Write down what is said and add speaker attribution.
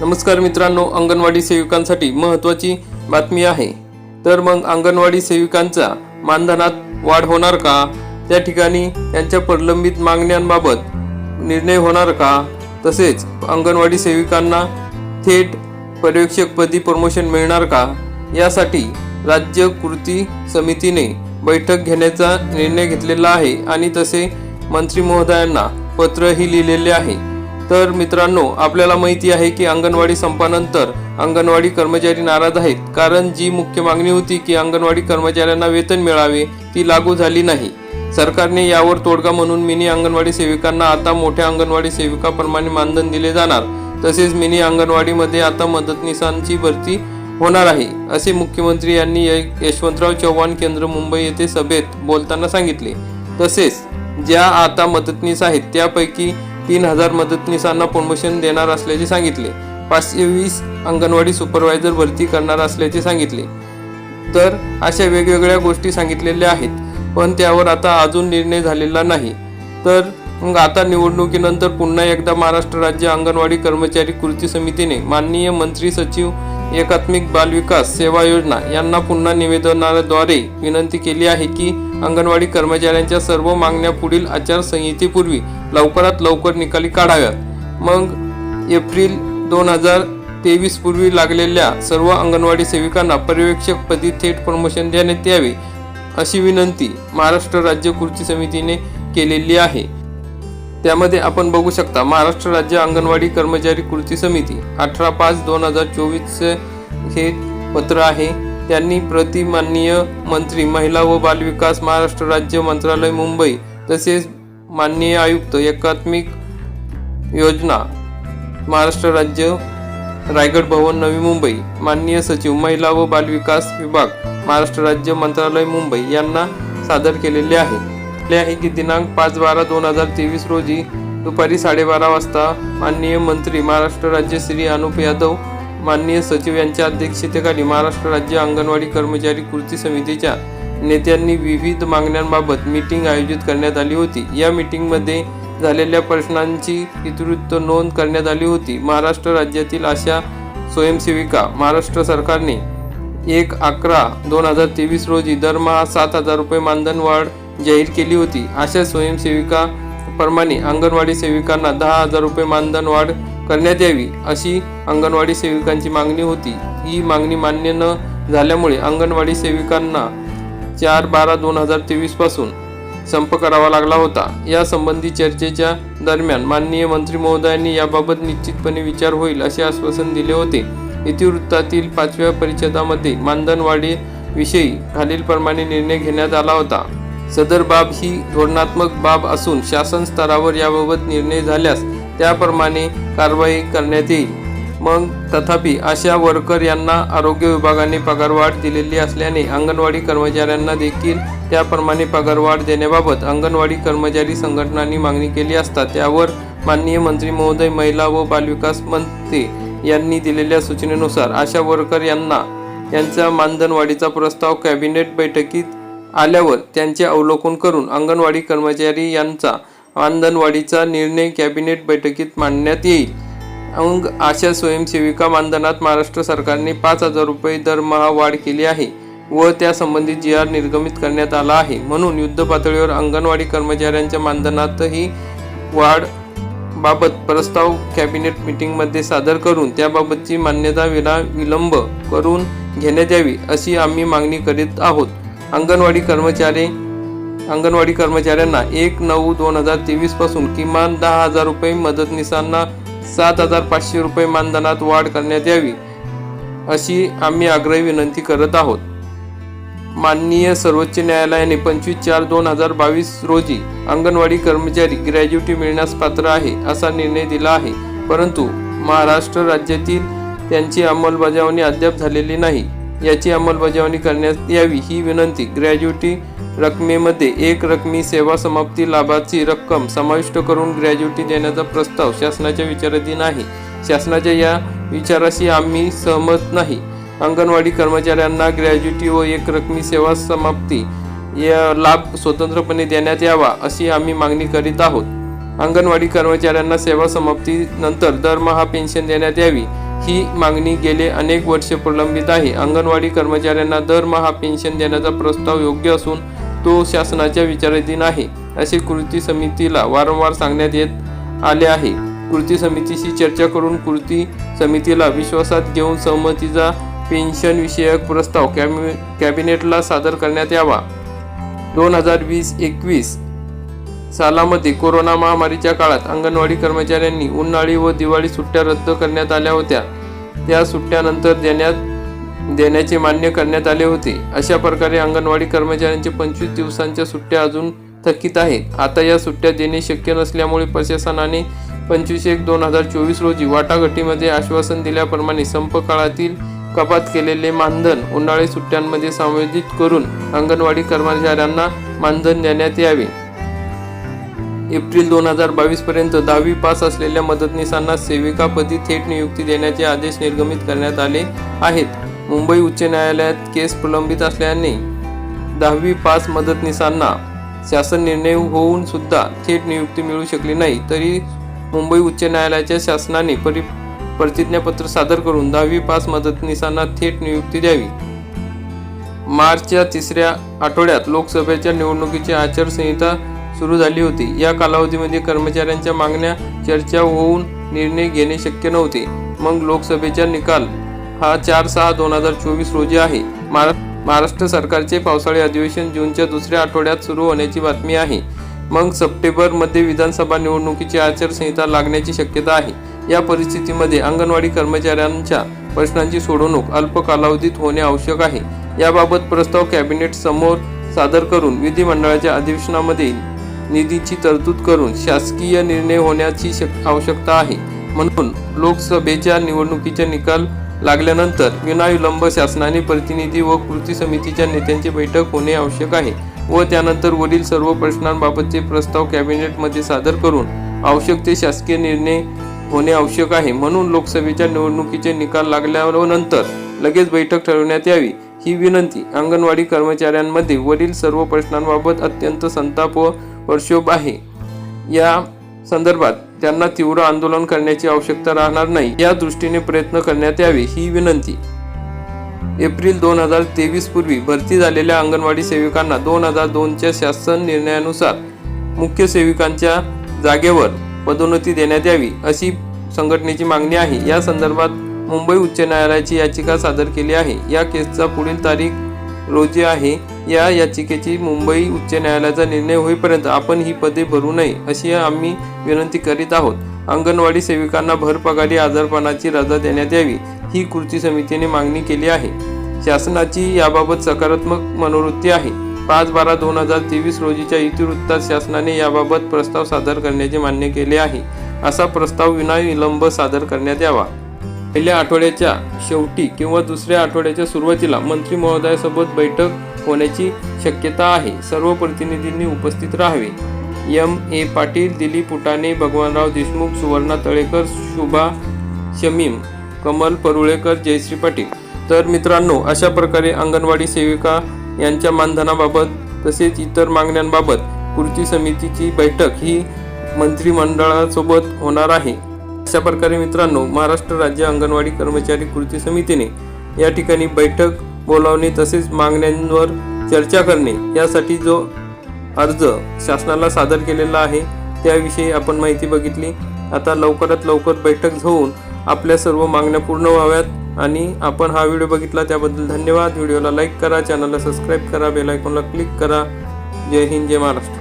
Speaker 1: नमस्कार मित्रांनो अंगणवाडी सेविकांसाठी महत्त्वाची बातमी आहे. तर मग अंगणवाडी सेविकांचा मानधनात वाढ होणार का? त्या ठिकाणी त्यांच्या प्रलंबित मागण्यांबाबत निर्णय होणार का? तसेच अंगणवाडी सेविकांना थेट पर्यवेक्षकपदी प्रमोशन मिळणार का? यासाठी राज्य कृती समितीने बैठक घेण्याचा निर्णय घेतलेला आहे आणि तसे मंत्री महोदयांना पत्रही लिहिलेले आहे. तर मित्रांनो आपल्याला माहिती आहे की अंगणवाडी संपानंतर अंगणवाडी कर्मचारी नाराज आहेत कारण जी मुख्य मागणी होती की अंगणवाडी कर्मचाऱ्यांना वेतन मिळावे ती लागू झाली नाही. सरकारने यावर तोडगा म्हणून मिनी अंगणवाडी सेविकांना आता मोठ्या अंगणवाडी सेविकाप्रमाणे मानधन दिले जाणार. तसेच मिनी अंगणवाडीमध्ये आता मदतनीसांची भरती होणार आहे असे मुख्यमंत्री यांनी यशवंतराव चव्हाण केंद्र मुंबई येथे सभेत बोलताना सांगितले. तसेच ज्या आता मदतनीस आहेत त्यापैकी तीन हजार मदतनीसांना प्रमोशन देणार असल्याचे सांगितले. पाचशे वीस अंगणवाडी सुपरवायझर भरती करणार असल्याचे सांगितले. तर अशा वेगवेगळ्या गोष्टी सांगितलेल्या आहेत. पण त्यावर आता अजून निर्णय झालेला नाही. तर मग आता निवडणुकीनंतर पुन्हा एकदा महाराष्ट्र राज्य अंगणवाडी कर्मचारी कृती समितीने माननीय मंत्री सचिव एकात्मिक बाल विकास सेवा योजना यांना पुन्हा निवेदनाद्वारे विनंती केली आहे की अंगणवाडी कर्मचाऱ्यांच्या सर्व मागण्या पुढील आचारसंहितेपूर्वी लवकरात लवकर निकाली काढाव्यात. मग एप्रिल दोन हजार तेवीस पूर्वी लागलेल्या सर्व अंगणवाडी सेविकांना पर्यवेक्षकपदी थेट प्रमोशन देण्यात यावे अशी विनंती महाराष्ट्र राज्य कृती समितीने केलेली आहे. त्यामध्ये आपण बघू शकता महाराष्ट्र राज्य अंगणवाडी कर्मचारी कृती समिती अठरा पाच दोन हजार चोवीस हे पत्र आहे. त्यांनी प्रति माननीय मंत्री महिला व बालविकास महाराष्ट्र राज्य मंत्रालय मुंबई तसेच माननीय आयुक्त एकात्मिक योजना महाराष्ट्र राज्य रायगड भवन नवी मुंबई माननीय सचिव महिला व बालविकास विभाग महाराष्ट्र राज्य मंत्रालय मुंबई यांना सादर केलेले आहे. ले आहे की दिनांक पाच बारा दोन हजार तेवीस रोजी दुपारी साडेबारा वाजता माननीय मंत्री महाराष्ट्र राज्य श्री अनुप यादव माननीय सचिव यांच्या अध्यक्षतेखाली महाराष्ट्र राज्य अंगणवाडी कर्मचारी कृती समितीच्या नेत्यांनी विविध मागण्यांबाबत मीटिंग आयोजित करण्यात आली होती. या मीटिंगमध्ये झालेल्या प्रश्नांची इतिवृत्त नोंद करण्यात आली होती. महाराष्ट्र राज्यातील अशा स्वयंसेविका महाराष्ट्र सरकारने एक अकरा दोन हजार तेवीस रोजी दरमहा सात हजार रुपये मानधन वाढ जाहीर केली होती. अशा स्वयंसेविका प्रमाणे अंगणवाडी सेविकांना दहा हजार रुपये मानधन वाढ करण्यात यावी अशी अंगणवाडी सेविकांची मागणी होती. ही मागणी मान्य न झाल्यामुळे अंगणवाडी सेविकांना चार बारा दोन हजार तेवीसपासून संप करावा लागला होता. या संबंधी चर्चेच्या दरम्यान माननीय मंत्री महोदयांनी याबाबत निश्चितपणे विचार होईल असे आश्वासन दिले होते. इतिवृत्तातील पाचव्या परिच्छेदामध्ये मानधनवाढीविषयी खालीलप्रमाणे निर्णय घेण्यात आला होता. सदर बाब ही धोरणात्मक बाब असून शासन स्तरावर याबाबत निर्णय झाल्यास त्याप्रमाणे कारवाई करण्यात येईल. मग तथापि अशा वर्कर यांना आरोग्य विभागाने पगारवाढ दिलेली असल्याने अंगणवाडी कर्मचाऱ्यांना देखील त्याप्रमाणे पगारवाढ देण्याबाबत अंगणवाडी कर्मचारी संघटनांनी मागणी केली असता त्यावर माननीय मंत्री महोदय महिला व बालविकास मंत्री यांनी दिलेल्या सूचनेनुसार आशा वर्कर यांना यांचा मानधन वाढीचा प्रस्ताव कॅबिनेट बैठकीत आल्यावर त्यांचे अवलोकन करून अंगणवाडी कर्मचारी यांचा मानधनवाढीचा निर्णय कॅबिनेट बैठकीत मांडण्यात येईल. अंग अशा स्वयंसेविका मानधनात महाराष्ट्र सरकारने पाच हजार रुपये दरमहा वाढ केली आहे व त्यासंबंधी जी आर निर्गमित करण्यात आला आहे. म्हणून युद्ध पातळीवर अंगणवाडी कर्मचाऱ्यांच्या मानधनातही वाढ बाबत प्रस्ताव कॅबिनेट मीटिंगमध्ये सादर करून त्याबाबतची मान्यता विना विलंब करून घेण्यात यावी अशी आम्ही मागणी करीत आहोत. अंगणवाडी कर्मचारी अंगणवाडी कर्मचाऱ्यांना एक नऊ दोन हजार तेवीसपासून किमान दहा हजार रुपये मदतनीसांना सात हजार पाचशे रुपये मानधनात वाढ करण्यात यावी अशी आम्ही आग्रही विनंती करत आहोत. माननीय सर्वोच्च न्यायालयाने पंचवीस चार दोन हजार बावीस रोजी अंगणवाडी कर्मचारी ग्रॅज्युटी मिळण्यास पात्र आहे असा निर्णय दिला आहे परंतु महाराष्ट्र राज्यातील त्यांची अंमलबजावणी अद्याप झालेली नाही. याची अंमलबजावणी करण्यात यावी ही विनंती. ग्रॅज्युटी रकमेमध्ये एक रकमी सेवा समाप्ती लाभाची रक्कम समाविष्ट करून ग्रॅज्युटी देण्याचा प्रस्ताव शासनाच्या विचाराधीन आहे. शासनाच्या या विचाराशी आम्ही सहमत नाही. अंगणवाडी कर्मचाऱ्यांना ग्रॅज्युटी व एक रकमी सेवा समाप्ती या लाभ स्वतंत्रपणे देण्यात यावा अशी आम्ही मागणी करीत आहोत. अंगणवाडी कर्मचाऱ्यांना सेवा समाप्तीनंतर दरमहा पेन्शन देण्यात यावी. ही मागणी गेले अनेक वर्षे प्रलंबित आहे. अंगणवाडी कर्मचाऱ्यांना दरमहा पेन्शन देण्याचा प्रस्ताव योग्य असून तो शासनाच्या विचाराधीन आहे असे कृती समितीला वारंवार सांगण्यात येत आले आहे. कृती समितीशी चर्चा करून कृती समितीला विश्वासात घेऊन सहमतीचा पेन्शन विषयक प्रस्ताव कॅबिनेटला सादर करण्यात यावा. दोन हजार वीस एकवीस सालामध्ये कोरोना महामारीच्या काळात अंगणवाडी कर्मचाऱ्यांनी उन्हाळी व दिवाळी सुट्ट्या रद्द करण्यात आल्या होत्या. त्या सुट्ट्यानंतर देण्यात देण्याचे मान्य करण्यात आले होते. अशा प्रकारे अंगणवाडी कर्मचाऱ्यांचे पंचवीस दिवसांच्या सुट्ट्या अजून थकीत आहेत. आता या सुट्ट्या देणे शक्य नसल्यामुळे प्रशासनाने पंचवीस एक दोन हजार चोवीस रोजी वाटाघाटीमध्ये आश्वासन दिल्याप्रमाणे संप काळातील कपात केलेले मानधन उन्हाळी सुट्ट्यांमध्ये समायोजित करून अंगणवाडी कर्मचाऱ्यांना मानधन देण्यात यावे. एप्रिल दोन हजार बावीस पर्यंत दहावी पास असलेल्या मदतनीसांना सेविकापदी थेट नियुक्ती देण्याचे आदेश निर्गमित करण्यात आले आहेत. मुंबई उच्च न्यायालयात केस प्रलंबित असल्याने दहावी पास मदतनीसांना शासन निर्णय होऊन सुद्धा थेट नियुक्ती मिळू शकली नाही. तरी मुंबई उच्च न्यायालयाच्या शासनाने परि प्रतिज्ञापत्र सादर करून दहावी पास मदतनीसांना थेट नियुक्ती द्यावी. मार्चच्या तिसऱ्या आठवड्यात लोकसभेच्या निवडणुकीची आचारसंहिता सुरू झाली होती. या कालावधीमध्ये कर्मचाऱ्यांच्या मागण्या चर्चा होऊन निर्णय घेणे शक्य नव्हते. मग लोकसभेचा निकाल. हा चार सहा दोन हजार चोवीस रोजी आहे. महाराष्ट्र सरकारचे पावसाळी अधिवेशन जूनच्या दुसऱ्या आठवड्यात सुरू होण्याची बातमी आहे. मग सप्टेंबरमध्ये विधानसभा निवडणुकीची आचारसंहिता लागण्याची शक्यता आहे. या परिस्थितीमध्ये अंगणवाडी कर्मचाऱ्यांच्या प्रश्नांची सोडवणूक अल्प कालावधीत होणे आवश्यक आहे. याबाबत प्रस्ताव कॅबिनेट समोर सादर करून विधिमंडळाच्या अधिवेशनामध्ये निधीची तरतूद करून शासकीय निर्णय होण्याची शक- आवश्यकता आहे. म्हणून लोकसभेच्या निवडणुकीचे निकाल लागल्यानंतर विनाविलंब शासनाने प्रतिनिधी व कृती समितीच्या नेत्यांची बैठक होणे आवश्यक आहे व त्यानंतर वरील सर्व प्रश्नांबाबतचे प्रस्ताव कॅबिनेटमध्ये सादर करून आवश्यक ते शासकीय निर्णय होणे आवश्यक आहे. म्हणून लोकसभेच्या निवडणुकीचे निकाल लागल्यानंतर लगेच बैठक ठरवण्यात यावी ही विनंती अंगणवाडी कर्मचाऱ्यांमध्ये वरील सर्व प्रश्नांबाबत अत्यंत संताप व वर्षोभ आहे या संदर्भात त्यांना तीव्र आंदोलन करण्याची आवश्यकता राहणार नाही. या दृष्टीने प्रयत्न करण्यात यावे ही विनंती. एप्रिल दोन हजार तेवीस पूर्वी भरती झालेल्या अंगणवाडी सेविकांना दोन हजार दोनच्या शासन निर्णयानुसार मुख्य सेविकांच्या जागेवर पदोन्नती देण्यात यावी अशी संघटनेची मागणी आहे. या संदर्भात मुंबई उच्च न्यायालयाची याचिका सादर केली आहे. या केसचा पुढील तारीख रोजी आहे. या याचिकेची मुंबई उच्च न्यायालयाचा निर्णय होईपर्यंत आपण ही पदे भरू नये अशी आम्ही विनंती करीत आहोत. अंगणवाडी सेविकांना भरपगारी आजारपणाची रजा देण्यात यावी ही कृती समितीने मागणी केली आहे. शासनाची याबाबत सकारात्मक मनोवृत्ती आहे. पाच बारा दोन हजार तेवीस रोजीच्या इतिवृत्तात शासनाने याबाबत प्रस्ताव सादर करण्याचे मान्य केले आहे. असा प्रस्ताव विनाविलंब सादर करण्यात यावा. पहिल्या आठवड्याच्या शेवटी किंवा दुसऱ्या आठवड्याच्या सुरुवातीला मंत्री महोदयासोबत बैठक होण्याची शक्यता आहे. सर्व प्रतिनिधींनी उपस्थित राहावे. एम. ए. पाटील दिलीप उटाणे भगवानराव देशमुख सुवर्णा तळेकर शुभा शमीम कमल परुळेकर जयश्री पाटील. तर मित्रांनो अशा प्रकारे अंगणवाडी सेविका यांच्या मानधनाबाबत तसेच इतर मागण्यांबाबत कृती समितीची बैठक ही मंत्रिमंडळासोबत होणार आहे. अशा प्रकारे मित्रांनो महाराष्ट्र राज्य अंगणवाडी कर्मचारी कृती समितीने या ठिकाणी बैठक बोलावणे तसेच मागण्यांवर चर्चा करणे यासाठी जो अर्ज शासनाला सादर केलेला आहे त्याविषयी आपण माहिती बघितली. आता लवकरात लवकर बैठक होऊन आपल्या सर्व मागण्या पूर्ण व्हाव्यात आणि आपण हा व्हिडिओ बघितला त्याबद्दल धन्यवाद. व्हिडिओला लाईक करा चॅनलला सबस्क्राईब करा बेल आयकॉनला क्लिक करा. जय हिंद जय महाराष्ट्र.